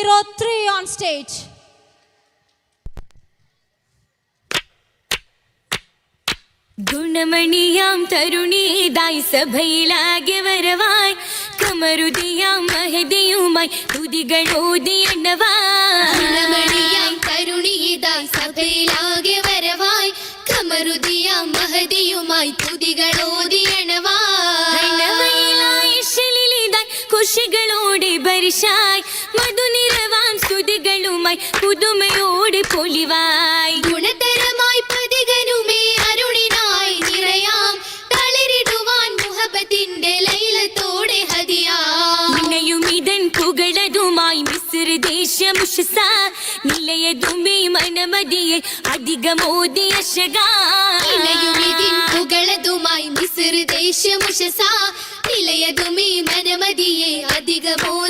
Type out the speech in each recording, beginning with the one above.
203 on stage. ഗുണമണിയാം തരുണീതായി സഭയിലാകെ വരവായി. കമരുതിയാം മഹതിയുമായി ഗുണമണിയാം കരുണിയിതാ സഭയിലാകെ വരവായി. കമറുതിയാം മഹതിയുമായി ശലിലിതായി കുഷികളോടെ പരിശായി മധുനിറവാം സ്തുതികളുമായി പുതുമയോടെ പൊലിവായി. ഗുണതരമായി പതികനുമേ അരുണിനായി നിറയാം. തളിരിടുവാൻ മുഹബത്തിന്റെ ലൈലത്തോടെ ഹദിയാം നിലയും ഇതൻ പുകളതുമായി മിസ്ര ദേശമുഷസ നിലയതുമേ മനമതിയെ അധികമോദിയ ഇണയുമിതിൻ പുകളതുമായി മിസ്ർ ദേശമുഷസ നിലയതുമേ മനമതിയെ അധികമോദിയ ശകാ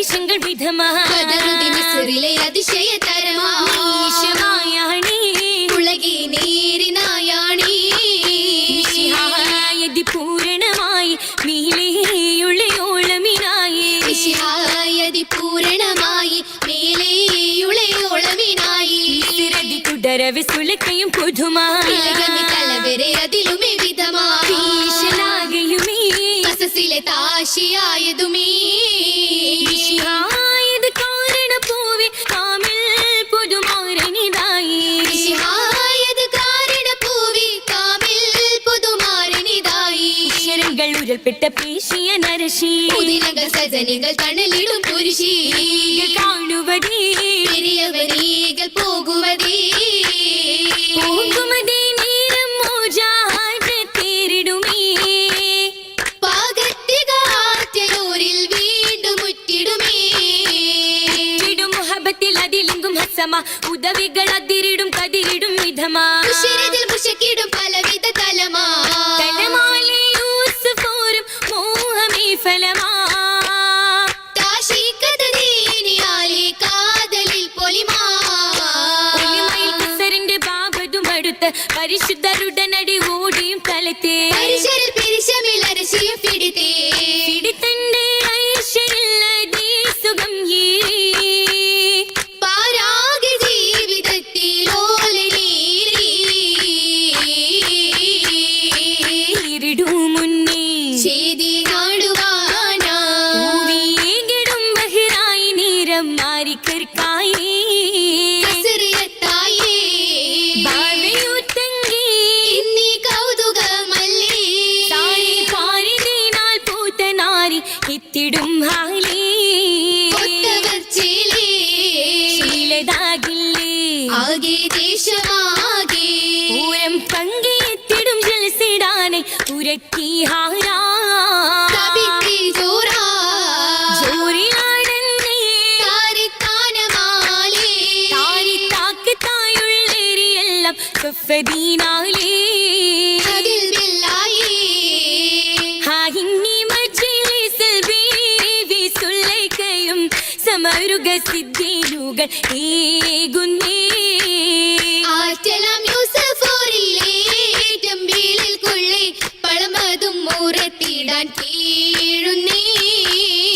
പരിശങ്കൾ മിസ്റിലെ അതിശയ തരമായി ഉലകി നേരിനായാണി. പൂരണമായി. നീലയുള്ളയോളമിനായി. വിശിഹായതി പൂരണമായി. മേലെയുളയോളമിനായി കുടരവി സുലക്കയും പുതുമായി തലവരെ അതിലുമേ വിധമായി താശിയായതുമേ. ഉരുൾപ്പെട്ട പേശിയ നരശി. പുതിനകൾ സജനികൾ തണലിടും പുരുഷി കാണുവതേ. പെരിയവരീകൾ പോകുവതേ. പോകുമതേ നേരം മോജാറ്റ് തേരിടുമേ. പാകത്തികാറ്റലൂരിൽ വീണ്ടും മുറ്റിടുമേ. ഇടും മുഹബത്തിൽ അതിലിങ്കും ഹസമ. ഉദവികൾ അതിരിടും പരിശുദ്ധരുടനടി ഓടിയും തലത്തെ സമരുക സിദ്ധിയുകൾ ഏകുന്നേ ആറ്റലാം യൂസഫോറിലെ ജംബീലിൽ കൊള്ളി പളമതും മൂറത്തിടാൻ കീഴുന്നേ.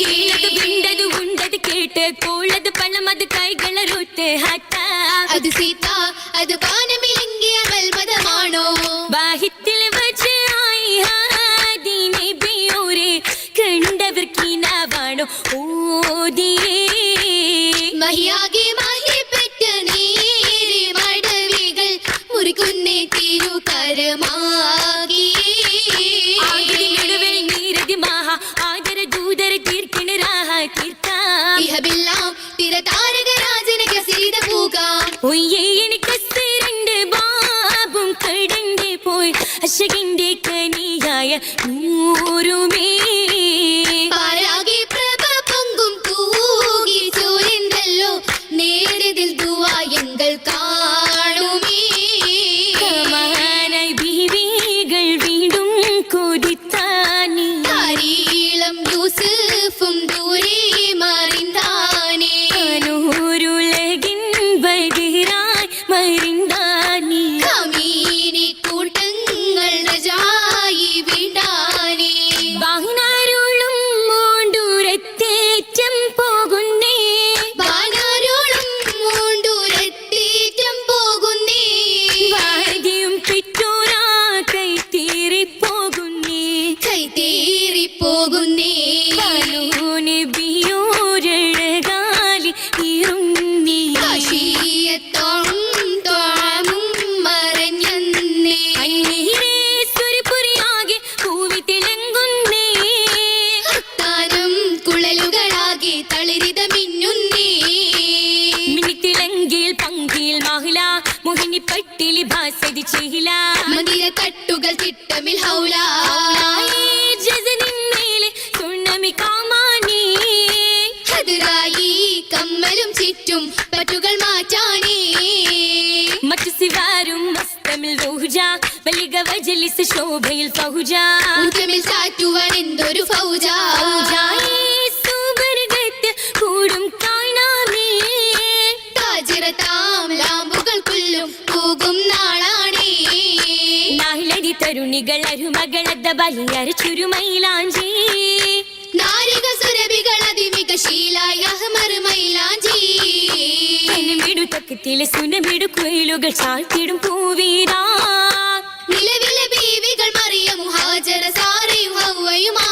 കേളത് വിണ്ടത് ഉണ്ടത് കേട്ട് കോളത് പണമത് കൈകളറുത്ത് ഹട്ട. അത് സീത അത് പാനമിലങ്കിയ കാമാനേ കമ്മലും ചുറ്റും പറ്റുകൾ മാറ്റാനേ. മറ്റു സിവാരും മസ്തമിൽ റോഹുജ വലിക വജലിസ് ശോഭയിൽ ഫൗജ ഊറ്റമിൽ ചാറ്റുവാൻ എന്തൊരു ഫൗജ. കൂടും കാണാമേ താജിറത്താം ലാമ്പുകൾ കൊല്ലും പോകും നാളാണേ. തരുണികൾ അരുമകളത ബലിയർ അതിമിക ശീലായ അഹ്മർ മൈലാഞ്ചി. മിടു തക്കത്തിലെ സുനമിടു കുയിലുകൾ ചാഴ്ത്തിടും പൂവീരാ. നിലവിലെ ബീവികൾ മറിയ ഹാജര സാറയും ഹൗവയുമായി.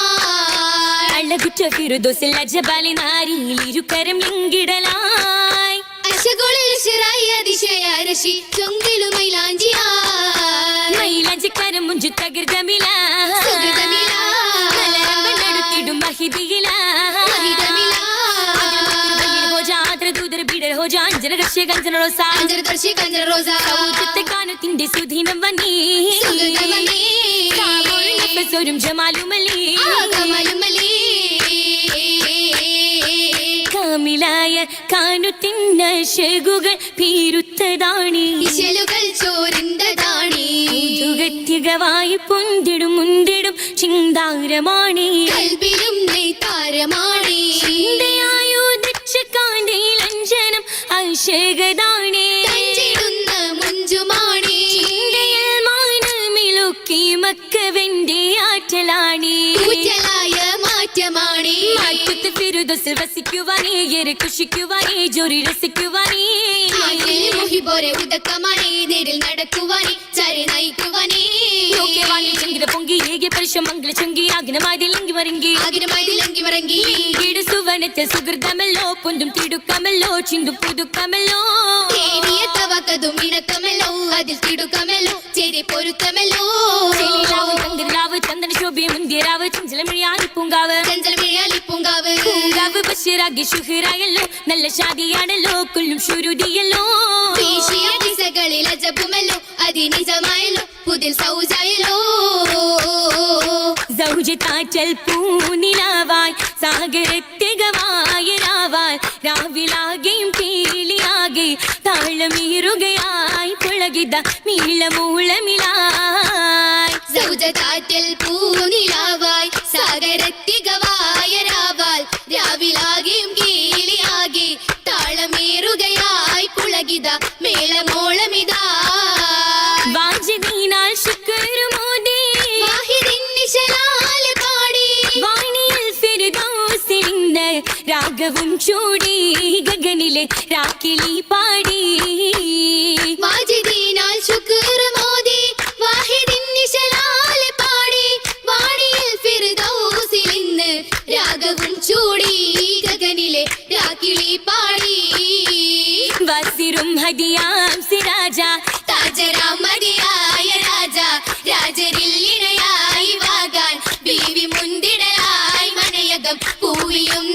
ഫിറുദോസിൽ അജബാലി നാരിയിൽ ഇരുകരം ലിങ്കിടലായി. അശകുളിൽ ശിറായി അതിശയ രശി ചൊങ്കിലു മൈലാഞ്ചിയായി. മൈലാഞ്ചിക്കാരം മുഞ്ചു തകൃതമില അഞ്ചരദർശി കഞ്ചര റോസ. കാനത്തിന്റെ സുധീനം വന്നീ. സ്വരും ജമാലുമലി. കാമിലായ കാനുത്തിന്ന ശകുകൾ പീരുത്തതാണി. ചോരിന്തതാണി മുതുകത്തികവായി പൊന്തിടും മുന്തിടും ചിന്താരമാണി. കൽബിലും നെയ്ത്താരമാണി. തഞ്ചിടുന്ന മുഞ്ചുമാണി മാനമിലൊക്കി മക്കവന്റെ ആറ്റലാണി. മാറ്റമാണി മാറ്റത്ത് ഫിറുദസ് വസിക്കുവാനേ എരെ കുഷിക്കുവാനേ ജോറി രസിക്കുവാനേ. മുഹിബോരെ ഉദക്കമാണി നേരിൽ നടക്കുവാനേ ചരി നയിക്കുവാനേ. നോക്കെ വാങ്ങി ചെങ്കിത പൊങ്കി ഏകെ പരിശം മംഗള ചുങ്കി ആഗ്നമായി ലങ്കി മരങ്കി ആകിരമായി ലങ്കി മറങ്കി ഈട് സുവനത്തെ സുഹൃതമല്ലോ പൊന്തും തിടുക്കമല്ലോ ചിന്തു പുതുക്കമല്ലോ. തവക്കതും ഇണക്കമല്ലോ അതിൽ തിടുക്കമല്ലോ ചെരി പൊരുത്തമല്ലോ. ചന്ദന ശോഭയെ മുന്തിയരാവ് ചഞ്ചലമിഴിയായി പൂങ്കാവ് പൂങ്കാവ്. പൂങ്കാവ് ബഷീറാകി ഷുഹിറായല്ലോ നല്ല ഷാദിയാണല്ലോ കൊല്ലും ഷുരുതിയല്ലോ ദിശകളിൽ അജബുമല്ലോ അതിനിജമായല്ലോ പുതിൽ സൗജായല്ലോ. സൗജത്താറ്റൽ പൂനിലാവായി. സാഗരത്തികവായ രാവാൽ രാവിലാകെയും കേളിയാകെ താളമീറുകയായി പുളകിത മീളമൂളമിലായി സൗജതാറ്റൽ പൂനിലാവായി. സാഗരത്തികവായ ശുക്രുമോദി വാഹിദിൻ പാടി. വാണിയിൽ രാഗവും ചൂടി ഗഗനിലെ രാക്കിളി we.